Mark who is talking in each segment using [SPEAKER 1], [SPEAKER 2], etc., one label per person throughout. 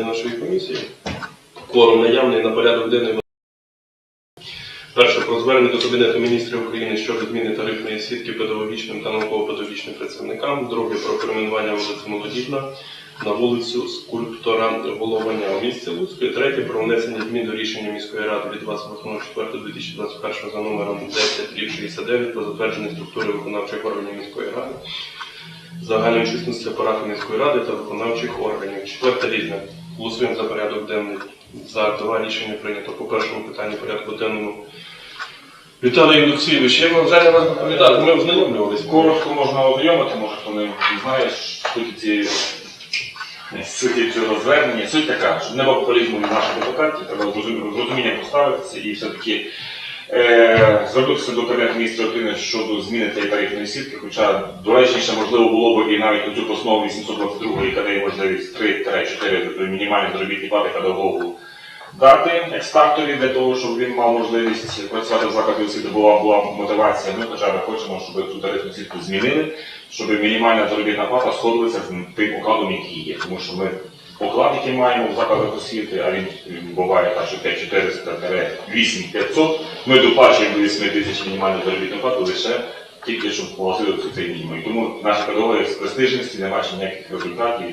[SPEAKER 1] нашої комісії. Кворум наявний на порядок денний. Перше про звернення до Кабінету міністрів України щодо зміни тарифної сітки педагогічним та науково-педагогічним працівникам. Друге про перейменування вулиці Молодіжна на вулицю скульптора Головання у місті Луцьку. І Третє про внесення змін до рішення міської ради від 28.04.2021 за номером 10 69 про затвердження структури виконавчих органів міської ради загальної численності апарату міської ради та виконавчих органів. Четверте різне. Голосуємо за порядок денний. За два рішення прийнято по першому питанню порядку денному. Віталій Олексійович, я вам зараз вас доповідати. Ми ознайомлювалися.
[SPEAKER 2] Коротко можна ознайомити, може хто не знає цієї суті цього звернення. Суть така, що не було популізму від наших депутатів, треба з розумінням поставитися і все-таки звернутися до Кабінету міністрів України щодо зміни цієї тарифної сітки, хоча доречніше можливо було б і навіть цю постанову 822, яка дає можливість 3-4 мінімальні заробітні плати педагогу дати екстарторі для того, щоб він мав можливість працювати в закладі освіти, була, була мотивація. Ми хоча б хочемо, щоб цю тарифну сітку змінили, щоб мінімальна заробітна плата сходилася з тим окладом, який є. Тому що ми оклад, який маємо в закладах освіти, а він буває так, що 5400-8500, ми доплачуємо до 8 тисяч мінімальну заробітну плату лише тільки щоб погасити цей мінімум. Тому наша педагоги з престижності не бачить ніяких результатів.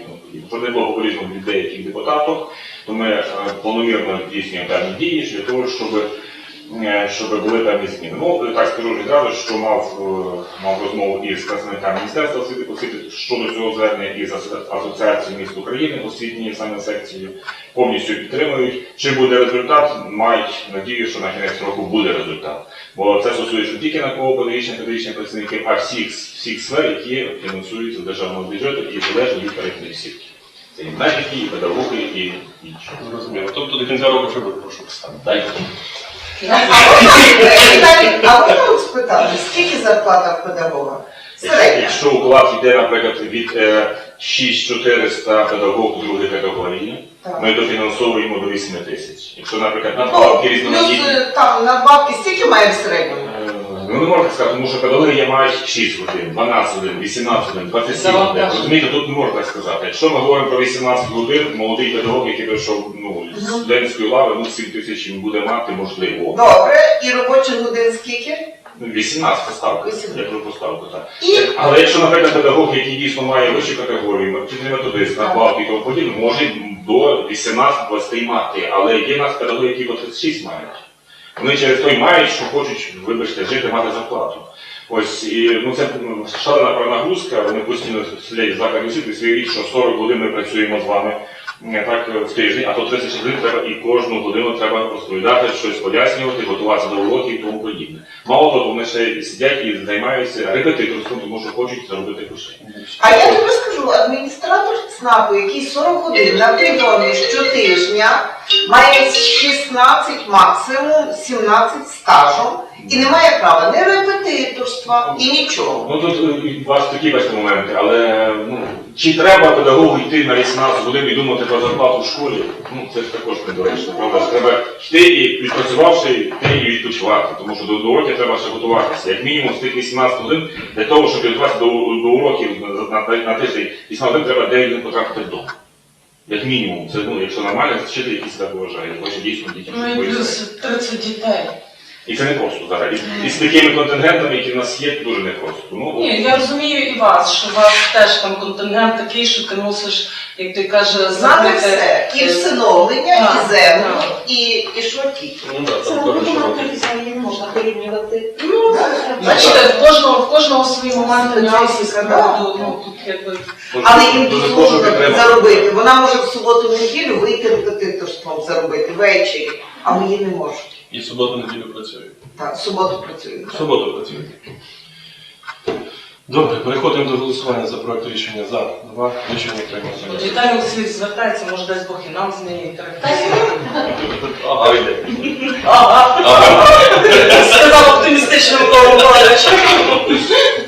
[SPEAKER 2] Про тому не було популізму від деяких депутатів, то ми е, планомірно здійснюємо певні дії для того, щоб, щоб були певні зміни. Ну, так скажу відразу, що мав, е, мав розмову із представниками Міністерства освіти, освіти щодо цього звернення із Асо- Асоціацією міст України, освітньої саме секції, повністю підтримують. Чи буде результат, мають надію, що на кінець року буде результат. Бо це стосується не тільки науково-педагогічних педагогічних працівників, а всіх, всіх сфер, які фінансуються з державного бюджету і залежно від тарифної сітки. Це і медики, і педагоги, і інші.
[SPEAKER 1] Тобто до кінця року ще буде, прошу писати.
[SPEAKER 2] Дайте.
[SPEAKER 3] ви можна спитали, скільки зарплата в педагога? Середня.
[SPEAKER 2] Якщо уклад йде, наприклад, від е, 6400 педагог другої категорії,
[SPEAKER 3] Так.
[SPEAKER 2] ми дофінансовуємо до 8 тисяч. Якщо, наприклад,
[SPEAKER 3] Ну,
[SPEAKER 2] надбавки
[SPEAKER 3] плюс
[SPEAKER 2] різноманітні,
[SPEAKER 3] е, там надбавки стільки має в середньому?
[SPEAKER 2] Ну, не можна так сказати, тому що педагоги є мають 6 годин, 12 годин, 18 годин, 27 годин. Розумієте, тут не можна так сказати. Якщо ми говоримо про 18 годин, молодий педагог, який прийшов ну, з студентської лави, ну 7 тисяч він буде мати, можливо.
[SPEAKER 3] Добре, і робочих годин скільки?
[SPEAKER 2] Ну, 18 ставка,
[SPEAKER 3] 18.
[SPEAKER 2] як ви поставку, так.
[SPEAKER 3] І
[SPEAKER 2] Але якщо, наприклад, педагог, який дійсно має вищу категорію, вчитель методист, надбавки і тому подібне, може до 18-20 мати. Але є нас педагоги, які по 36 мають. Вони через той мають, що хочуть, вибачте, жити, мати зарплату. Ось і ну це шалена пронагрузка, вони постійно сидять в закладі освіти, свій рік, що 40 годин ми працюємо з вами так е, в тиждень, а то 30 годин треба і кожну годину треба розповідати, щось пояснювати, готуватися до уроків і тому подібне. Мало того, вони ще сидять і займаються репетиторством, тому що хочуть заробити грошей.
[SPEAKER 3] а я тобі скажу, адміністратор ЦНАПу, який 40 годин на прийомі щотижня, має 16 максимум 17 стажем і не має права ні репетиторства і нічого.
[SPEAKER 2] Ну тут е, і вас такі бачите моменти, але ну чи треба педагогу йти на 18 годин і думати про зарплату в школі? Ну це ж також недоречно, правда? ж Треба йти і відпрацювавши, йти і відпочивати, тому що до, до уроків треба ще готуватися. Як мінімум з тих 18 годин для того, щоб підготуватися до, до уроків на, на, на тиждень, 18 годин треба 9 годин потрапити вдома. Як мінімум, це ну, якщо нормально, це вчитель, який себе поважає, хоче дійсно дітям
[SPEAKER 4] Ну і плюс 30 дітей.
[SPEAKER 2] І це не просто зараз. І, з такими контингентами, які в нас є, дуже непросто. Ну,
[SPEAKER 4] Ні, я розумію і вас, що у вас теж там контингент такий, що ти мусиш, як ти каже,
[SPEAKER 3] Знати все. І всиновлення, і землю, і, і що тільки.
[SPEAKER 1] Ну так,
[SPEAKER 5] Це
[SPEAKER 1] там
[SPEAKER 5] не
[SPEAKER 1] теж що
[SPEAKER 5] не можна порівнювати.
[SPEAKER 4] Ну,
[SPEAKER 3] Ну,
[SPEAKER 4] бачите, в кожного, в кожного свої моменти нюанси складу,
[SPEAKER 3] да.
[SPEAKER 4] ну тут якби.
[SPEAKER 3] Але їм
[SPEAKER 2] Дуже підтримати.
[SPEAKER 3] заробити. Вона може в суботу-неділю вийти репетиторством заробити ввечері, а мої не можуть.
[SPEAKER 1] І суботу неділю працює.
[SPEAKER 3] Так, в суботу працюють.
[SPEAKER 1] В суботу працює. Добре, переходимо до голосування за проект рішення за два рішення
[SPEAKER 4] От
[SPEAKER 1] приймаємо.
[SPEAKER 4] Віталій Олексійович звертається, може дасть Бог і нам змінити.
[SPEAKER 1] Ага, йде.
[SPEAKER 4] Ага. Сказав оптимістично Микола Миколаївич.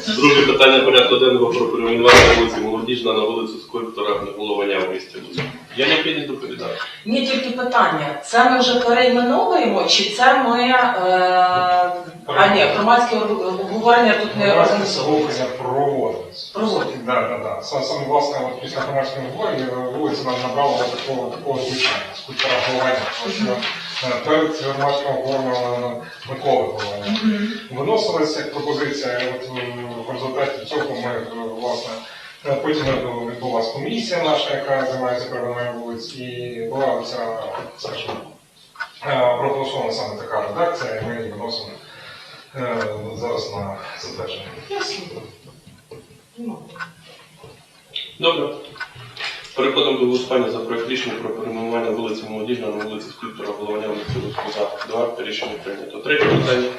[SPEAKER 1] Друге питання порядку денного про перейменування вулиці Молодіжна на вулицю скульптора Головання в місті Луцьку. Я необхідність доповідати.
[SPEAKER 4] Ні, тільки питання. Це ми вже перейменовуємо, чи це ми. Е... А ні, громадське обговорення тут не
[SPEAKER 6] Громадське слухання проводиться.
[SPEAKER 4] Проводиться.
[SPEAKER 6] Да, да, да. Саме, власне, от після громадського обговорення вулиця нам набрала такого, такого звучання, скульптура головання. Тому що е, перед громадським обговоренням Миколи головання виносилася як пропозиція, от е, в результаті цього ми, е, власне, е, потім е, відбулася комісія наша, яка займається первинною вулиць, і була ця, скажімо, проголосована саме така редакція, і ми її виносимо зараз на затвердження.
[SPEAKER 1] Добре. Переходимо до голосування за проект рішення про перейменування вулиці Молодіжна на вулиці скульптора Головання вулиці Луцька. Два рішення прийнято. Третє питання.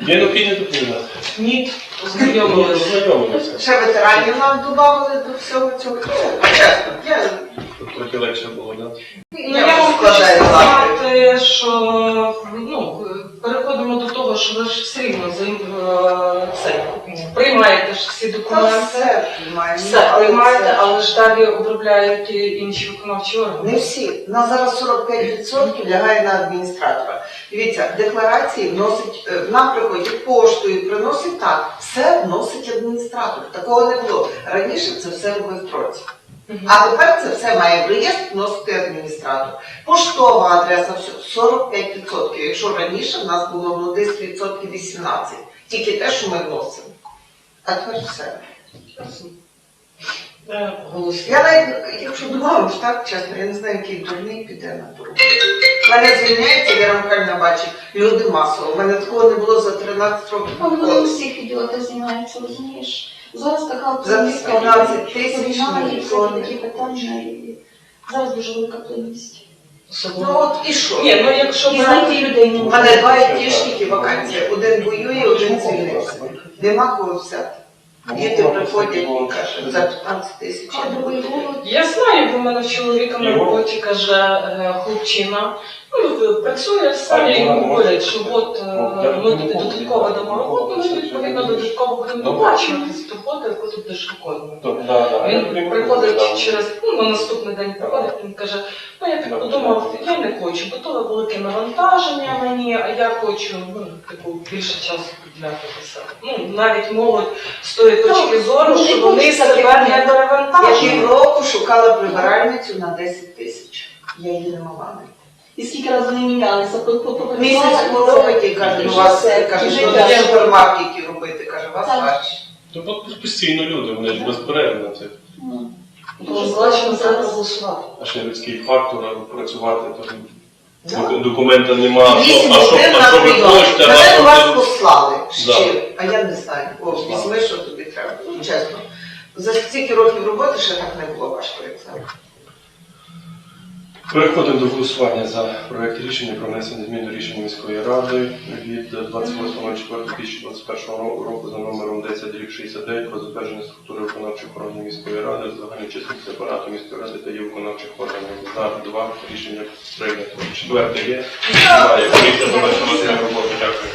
[SPEAKER 1] Є необхідність доповідати?
[SPEAKER 4] Ні, ознайомилися.
[SPEAKER 1] Ознайомилися.
[SPEAKER 3] Ще ветеранів нам додали до всього цього. Чесно, я,
[SPEAKER 1] Тут трохи легше було, так?
[SPEAKER 4] Ну, я вам хочу сказати, що ну, переходимо до того, що ви ж все рівно заім- е, це, приймаєте ж всі документи.
[SPEAKER 3] Приймаємо.
[SPEAKER 4] Все
[SPEAKER 3] але
[SPEAKER 4] приймаєте,
[SPEAKER 3] це-
[SPEAKER 4] але ж далі обробляють і інші виконавчі органи.
[SPEAKER 3] Не всі. На зараз 45% лягає на адміністратора. Дивіться, декларації вносить, е, нам приходять поштою, приносить так. Все вносить адміністратор. Такого не було. Раніше це все робив троці. А тепер це все має в реєстр вносити адміністратор. Поштова адреса все 45%. Якщо раніше в нас було ну, десь відсотків 18. Тільки те, що ми вносимо. А тепер все. Я навіть, якщо думала, так чесно, я не знаю, який дурний піде на дорогу. Мене звільняється, Віра Михайлівна бачить, люди масово. У мене такого не було за 13 років.
[SPEAKER 5] А вони всіх відділах знімаються, розумієш? Зараз така
[SPEAKER 3] За
[SPEAKER 5] плинність,
[SPEAKER 3] 15 тисяч ніхто не-
[SPEAKER 5] такі питання. І зараз дуже велика плинність.
[SPEAKER 3] Ну от і що?
[SPEAKER 4] Ні, ну якщо
[SPEAKER 5] І
[SPEAKER 4] брати
[SPEAKER 5] знайти людей не
[SPEAKER 3] У
[SPEAKER 5] можна.
[SPEAKER 3] мене два айтішники вакансії. Один воює, один звільнився. Нема кого взяти. Діти приходять і кажуть, за 15 тисяч. я не буду.
[SPEAKER 4] Я знаю, бо в мене чоловіком чоловіка на роботі каже е, хлопчина, ну, працює все, і говорять, що от е, ми тобі додатково дамо роботу, ми відповідно додатково будемо доплачувати з роботи, яку ти будеш виконувати. Він приходить через ну, на наступний день приходить, він каже, ну я так подумав, я не хочу, бо то велике навантаження мені, а я хочу ну, типу, більше часу приділяти себе. Ну, навіть молодь з тої точки зору,
[SPEAKER 5] ну,
[SPEAKER 4] що вони себе не
[SPEAKER 3] Я півроку шукала прибиральницю на 10 тисяч. Я її не мала знайти.
[SPEAKER 5] І скільки разів вони мінялися,
[SPEAKER 3] Місяць
[SPEAKER 5] по-
[SPEAKER 3] каже, ну вас каже, що для супермаркетів робити, каже, вас важче.
[SPEAKER 1] Ну, от постійно люди, вони ж безперервно це.
[SPEAKER 5] Ну,
[SPEAKER 4] Тому злачно треба проголосувати.
[SPEAKER 1] А ще людський фактор, працювати, то документа нема. А що,
[SPEAKER 3] Вісім
[SPEAKER 1] а що, а що ви
[SPEAKER 3] прийом.
[SPEAKER 1] хочете, а
[SPEAKER 3] Мене вас послали щиро, а я не знаю. О, візьми, що тобі треба. Ну, чесно. За стільки років роботи ще так не було важко, як зараз.
[SPEAKER 1] Переходимо до голосування за проект рішення про внесення змін до рішення міської ради від 28.04.2021 року за номером 10 рік 69 про затвердження структури виконавчих органів міської ради, загальної чисельності апарату міської ради та її виконавчих органів. За два рішення прийнято. Четверте є. Немає. Комісія завершила роботу. Дякую.